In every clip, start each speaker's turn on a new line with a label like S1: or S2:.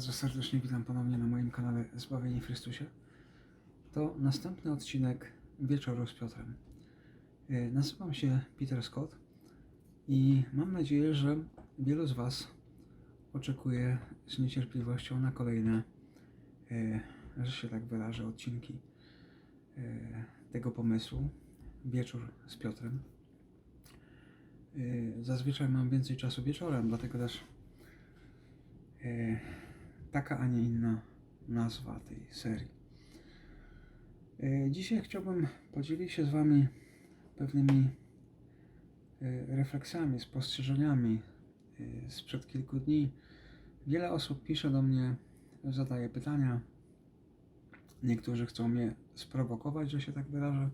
S1: Bardzo serdecznie witam ponownie na moim kanale Zbawieni w Chrystusie. To następny odcinek Wieczoru z Piotrem. E, Nazywam się Peter Scott i mam nadzieję, że wielu z Was oczekuje z niecierpliwością na kolejne, e, że się tak wyrażę, odcinki e, tego pomysłu Wieczór z Piotrem. Zazwyczaj mam więcej czasu wieczorem, dlatego też taka, a nie inna nazwa tej serii. E, Dzisiaj chciałbym podzielić się z Wami pewnymi e, refleksjami, spostrzeżeniami e, sprzed kilku dni. Wiele osób pisze do mnie, zadaje pytania. Niektórzy chcą mnie sprowokować, że się tak wyrażę,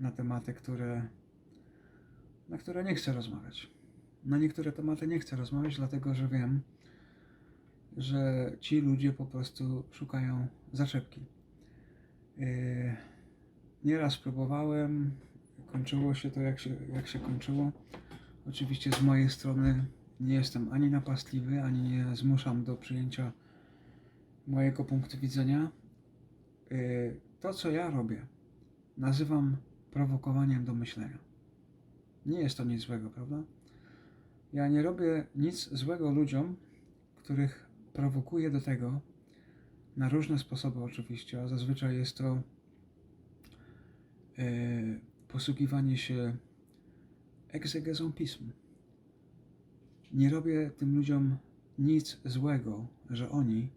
S1: na tematy, które, na które nie chcę rozmawiać na niektóre tematy nie chcę rozmawiać, dlatego że wiem, że ci ludzie po prostu szukają zaczepki. Yy, Nieraz próbowałem, kończyło się to jak się, jak się kończyło. Oczywiście z mojej strony nie jestem ani napastliwy, ani nie zmuszam do przyjęcia mojego punktu widzenia. Yy, To, co ja robię, nazywam prowokowaniem do myślenia. Nie jest to nic złego, prawda? Ja nie robię nic złego ludziom, których prowokuję do tego, na różne sposoby oczywiście, a zazwyczaj jest to e, posługiwanie się egzegezą pism. Nie robię tym ludziom nic złego, że oni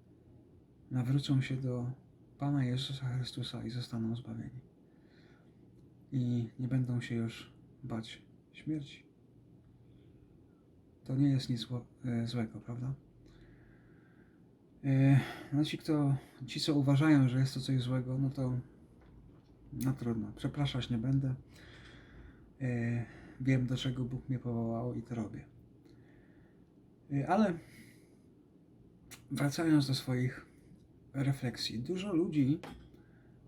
S1: nawrócą się do Pana Jezusa Chrystusa i zostaną zbawieni. I nie będą się już bać śmierci to nie jest nic e, złego, prawda? E, no ci, kto, ci, co uważają, że jest to coś złego, no to no trudno. Przepraszać nie będę. E, wiem, do czego Bóg mnie powołał i to robię. Ale wracając do swoich refleksji. Dużo ludzi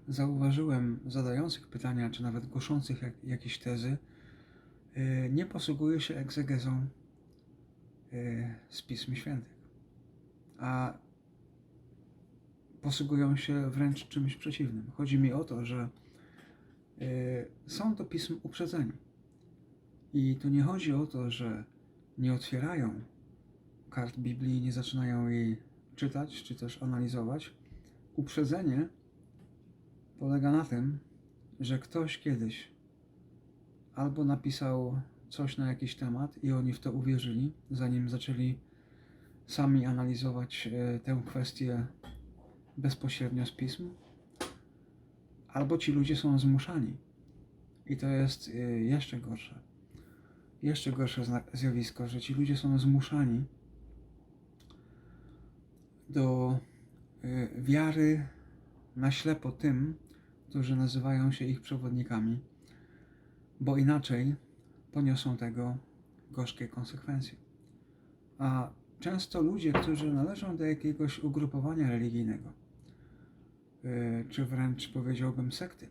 S1: zauważyłem zadających pytania, czy nawet głoszących jak, jakieś tezy, nie posługuje się egzegezą z Pism Świętych, a posługują się wręcz czymś przeciwnym. Chodzi mi o to, że y, są to pism uprzedzeni. I tu nie chodzi o to, że nie otwierają kart Biblii nie zaczynają jej czytać czy też analizować. Uprzedzenie polega na tym, że ktoś kiedyś albo napisał coś na jakiś temat i oni w to uwierzyli, zanim zaczęli sami analizować e, tę kwestię bezpośrednio z pism, albo ci ludzie są zmuszani. I to jest e, jeszcze gorsze. Jeszcze gorsze zjawisko, że ci ludzie są zmuszani do e, wiary na ślepo tym, którzy nazywają się ich przewodnikami, bo inaczej poniosą tego gorzkie konsekwencje. A często ludzie, którzy należą do jakiegoś ugrupowania religijnego, yy, czy wręcz powiedziałbym sekty,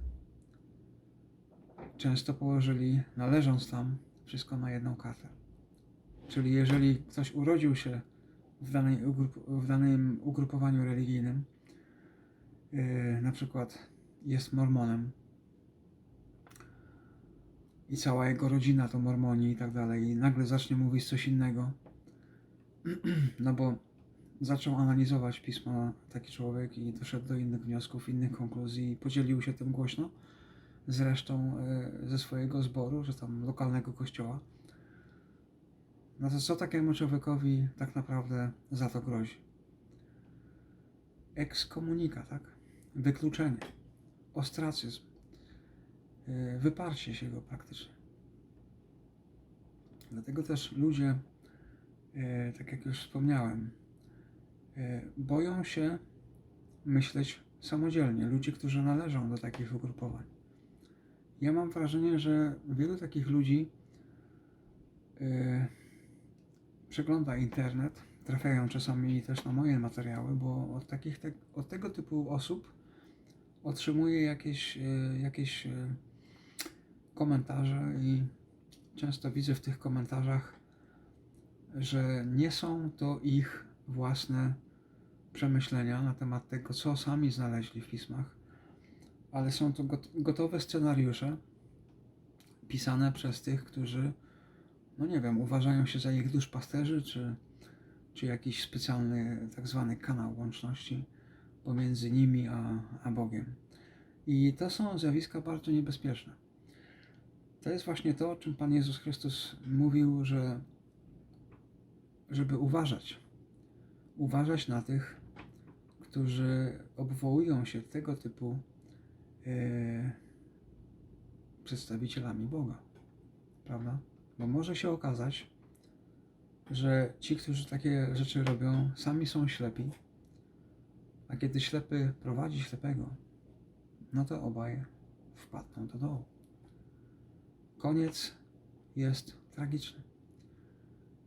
S1: często położyli, należąc tam, wszystko na jedną kartę. Czyli jeżeli ktoś urodził się w, danej w danym ugrupowaniu religijnym, yy, na przykład jest mormonem, i cała jego rodzina to mormoni i tak dalej, i nagle zacznie mówić coś innego, no bo zaczął analizować pisma taki człowiek i doszedł do innych wniosków, innych konkluzji i podzielił się tym głośno z resztą e, ze swojego zboru, że tam lokalnego kościoła. No to co takiemu człowiekowi tak naprawdę za to grozi? Ekskomunika, tak? Wykluczenie, ostracyzm, wyparcie się go praktycznie. Dlatego też ludzie, e, tak jak już wspomniałem, e, boją się myśleć samodzielnie. Ludzie, którzy należą do takich ugrupowań. Ja mam wrażenie, że wielu takich ludzi e, przegląda internet, trafiają czasami też na moje materiały, bo od, takich, te, od tego typu osób otrzymuję jakieś, e, jakieś e, komentarze i często widzę w tych komentarzach że nie są to ich własne przemyślenia na temat tego, co sami znaleźli w pismach, ale są to got- gotowe scenariusze pisane przez tych, którzy, no nie wiem, uważają się za ich duszpasterzy, czy, czy jakiś specjalny tak zwany kanał łączności pomiędzy nimi a, a Bogiem. I to są zjawiska bardzo niebezpieczne. To jest właśnie to, o czym Pan Jezus Chrystus mówił, że żeby uważać. Uważać na tych, którzy obwołują się tego typu e, przedstawicielami Boga. Prawda? Bo może się okazać, że ci, którzy takie rzeczy robią, sami są ślepi, a kiedy ślepy prowadzi ślepego, no to obaj wpadną do dołu. Koniec jest tragiczny.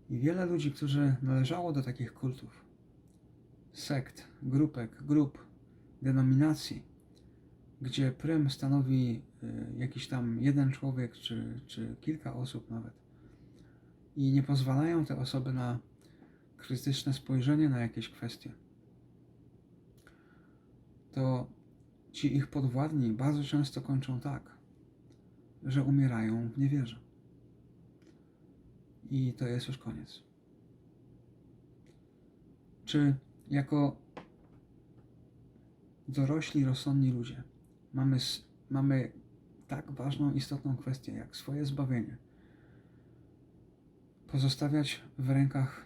S1: I wiele ludzi, którzy należało do takich kultów, sekt, grupek, grup, denominacji, gdzie prym stanowi y, jakiś tam jeden człowiek, czy, czy kilka osób nawet, i nie pozwalają te osoby na krytyczne spojrzenie na jakieś kwestie, to ci ich podwładni bardzo często kończą tak, że umierają w niewierze. I to jest już koniec. Czy jako dorośli, rozsądni ludzie mamy, mamy tak ważną, istotną kwestię jak swoje zbawienie pozostawiać w rękach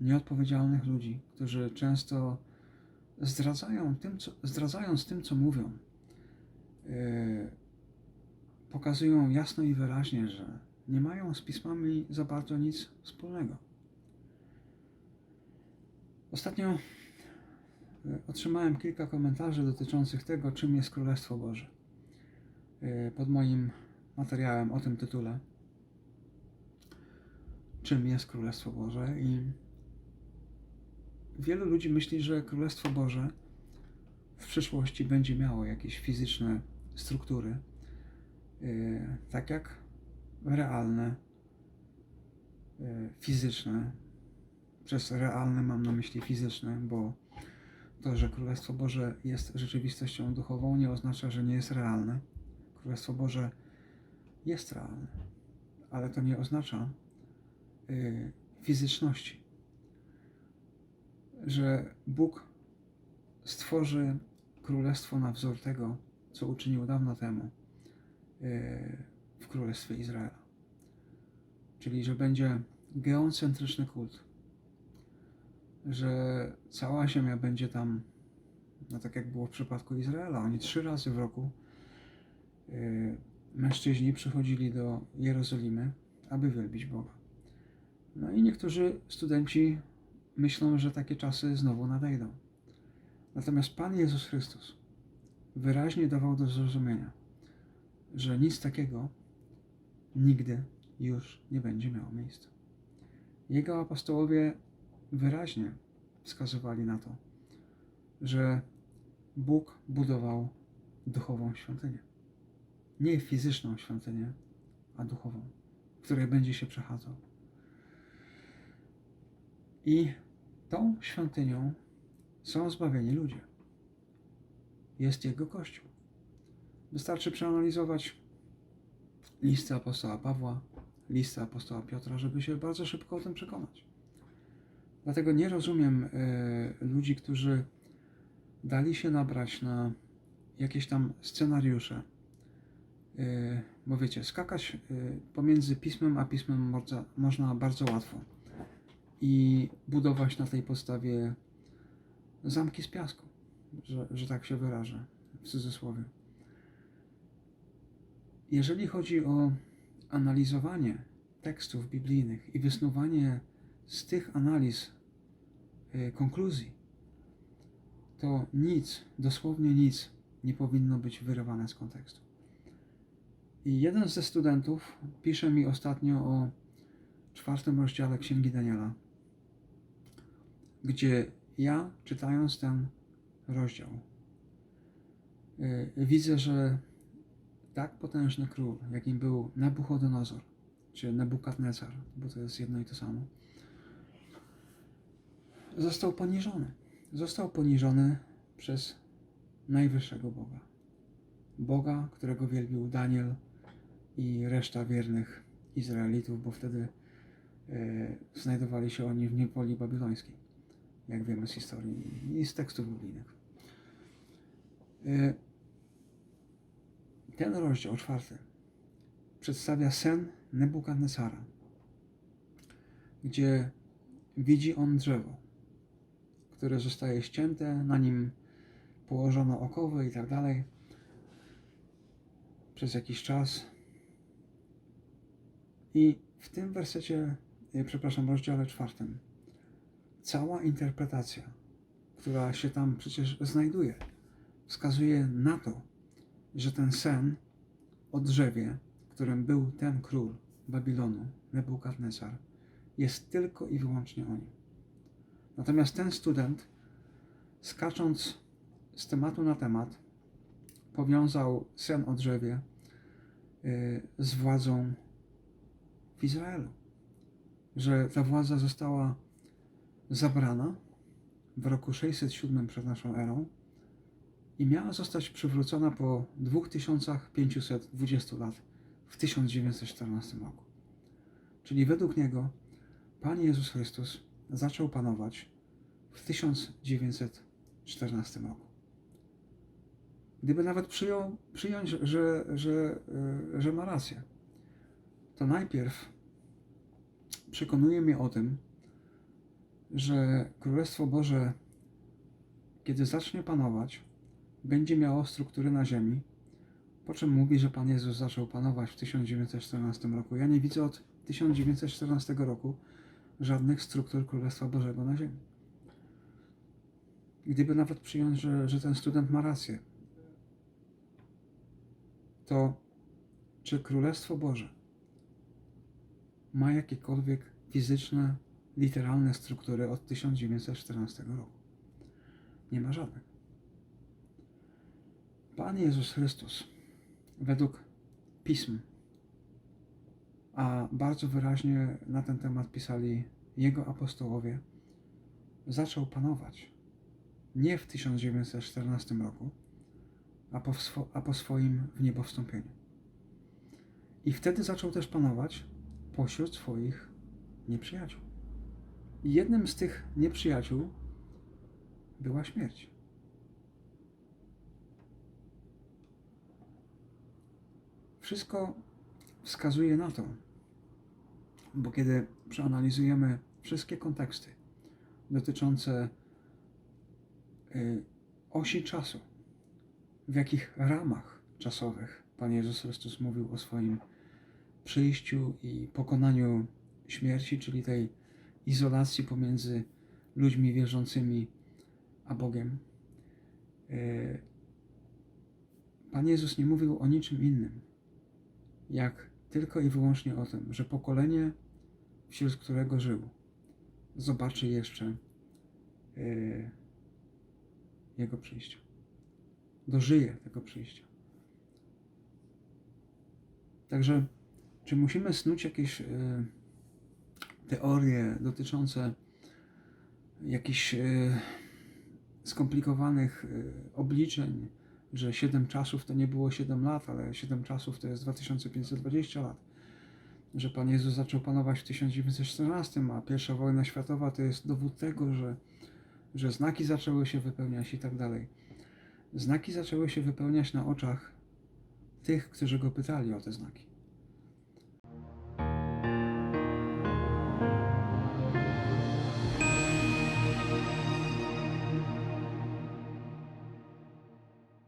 S1: nieodpowiedzialnych ludzi, którzy często zdradzają tym, co, zdradzając tym, co mówią, yy, pokazują jasno i wyraźnie, że nie mają z pismami za bardzo nic wspólnego. Ostatnio y, otrzymałem kilka komentarzy dotyczących tego, czym jest Królestwo Boże. Y, Pod moim materiałem o tym tytule. Czym jest Królestwo Boże? I wielu ludzi myśli, że Królestwo Boże w przyszłości będzie miało jakieś fizyczne struktury, tak jak realne, y, fizyczne. Przez realne mam na myśli fizyczne, bo to, że Królestwo Boże jest rzeczywistością duchową, nie oznacza, że nie jest realne. Królestwo Boże jest realne, ale to nie oznacza y, fizyczności. Że Bóg stworzy królestwo na wzór tego, co uczynił dawno temu y, w Królestwie Izraela. Czyli, że będzie geocentryczny kult, że cała ziemia będzie tam, no tak jak było w przypadku Izraela. Oni trzy razy w roku y, mężczyźni przychodzili do Jerozolimy, aby wielbić Boga. No i niektórzy studenci myślą, że takie czasy znowu nadejdą. Natomiast Pan Jezus Chrystus wyraźnie dawał do zrozumienia, że nic takiego nigdy już nie będzie miało miejsca. Jego apostołowie wyraźnie wskazywali na to, że Bóg budował duchową świątynię. Nie fizyczną świątynię, a duchową, w której będzie się przechadzał. I tą świątynią są zbawieni ludzie. Jest Jego Kościół. Wystarczy przeanalizować listy apostoła Pawła, listy apostoła Piotra, żeby się bardzo szybko o tym przekonać. Dlatego nie rozumiem e, ludzi, którzy dali się nabrać na jakieś tam scenariusze. E, bo wiecie, skakać e, pomiędzy pismem a pismem można bardzo łatwo i budować na tej podstawie zamki z piasku, że, że tak się wyrażę w cudzysłowie. Jeżeli chodzi o analizowanie tekstów biblijnych i wysnuwanie z tych analiz y, konkluzji, to nic, dosłownie nic nie powinno być wyrywane z kontekstu. I jeden ze studentów pisze mi ostatnio o czwartym rozdziale Księgi Daniela, gdzie ja, czytając ten rozdział, y, widzę, że tak potężny król, jakim był Nabuchodonozor, czy Nebukadnezar, bo to jest jedno i to samo, został poniżony. Został poniżony przez najwyższego Boga. Boga, którego wielbił Daniel i reszta wiernych Izraelitów, bo wtedy e, znajdowali się oni w niewoli babilońskiej, jak wiemy z historii i z tekstów biblijnych. E, ten rozdział czwarty przedstawia sen Nebukadnesara, gdzie widzi on drzewo, które zostaje ścięte, na nim położono okowy i tak dalej. Przez jakiś czas. I w tym wersecie, e, przepraszam, rozdziale czwartym, cała interpretacja, która się tam przecież znajduje, wskazuje na to, że ten sen o drzewie, którym był ten król Babilonu, Nebukadnesar, jest tylko i wyłącznie o nim. Natomiast ten student, skacząc z tematu na temat, powiązał sen o drzewie y, z władzą w Izraelu. Że ta władza została zabrana w roku 607 przed naszą erą i miała zostać przywrócona po 2520 lat w 1914 roku. Czyli według niego Pan Jezus Chrystus zaczął panować w 1914 roku. Gdyby nawet przyjął, przyjąć, że, że, e, że ma rację, to najpierw przekonuje mnie o tym, że Królestwo Boże, kiedy zacznie panować, będzie miało struktury na ziemi, po czym mówi, że Pan Jezus zaczął panować w 1914 roku. Ja nie widzę od 1914 roku żadnych struktur Królestwa Bożego na ziemi. Gdyby nawet przyjąć, że, że ten student ma rację, to czy Królestwo Boże ma jakiekolwiek fizyczne, literalne struktury od 1914 roku? Nie ma żadnych. Pan Jezus Chrystus, według pism, a bardzo wyraźnie na ten temat pisali jego apostołowie, zaczął panować nie w 1914 roku, a po, swo- a po swoim w niebo wstąpieniu. I wtedy zaczął też panować pośród swoich nieprzyjaciół. I jednym z tych nieprzyjaciół była śmierć. Wszystko wskazuje na to, bo kiedy przeanalizujemy wszystkie konteksty dotyczące y, osi czasu, w jakich ramach czasowych Pan Jezus Chrystus mówił o swoim przyjściu i pokonaniu śmierci, czyli tej izolacji pomiędzy ludźmi wierzącymi a Bogiem. Y, Pan Jezus nie mówił o niczym innym, jak tylko i wyłącznie o tym, że pokolenie, wśród którego żył, zobaczy jeszcze y, Jego przyjście. Dożyje tego przyjścia. Także, czy musimy snuć jakieś y, teorie dotyczące jakichś y, skomplikowanych y, obliczeń, że 7 czasów to nie było 7 lat, ale 7 czasów to jest 2520 lat. Że Pan Jezus zaczął panować w 1914, a pierwsza wojna światowa to jest dowód tego, że, że znaki zaczęły się wypełniać i tak dalej. Znaki zaczęły się wypełniać na oczach tych, którzy go pytali o te znaki.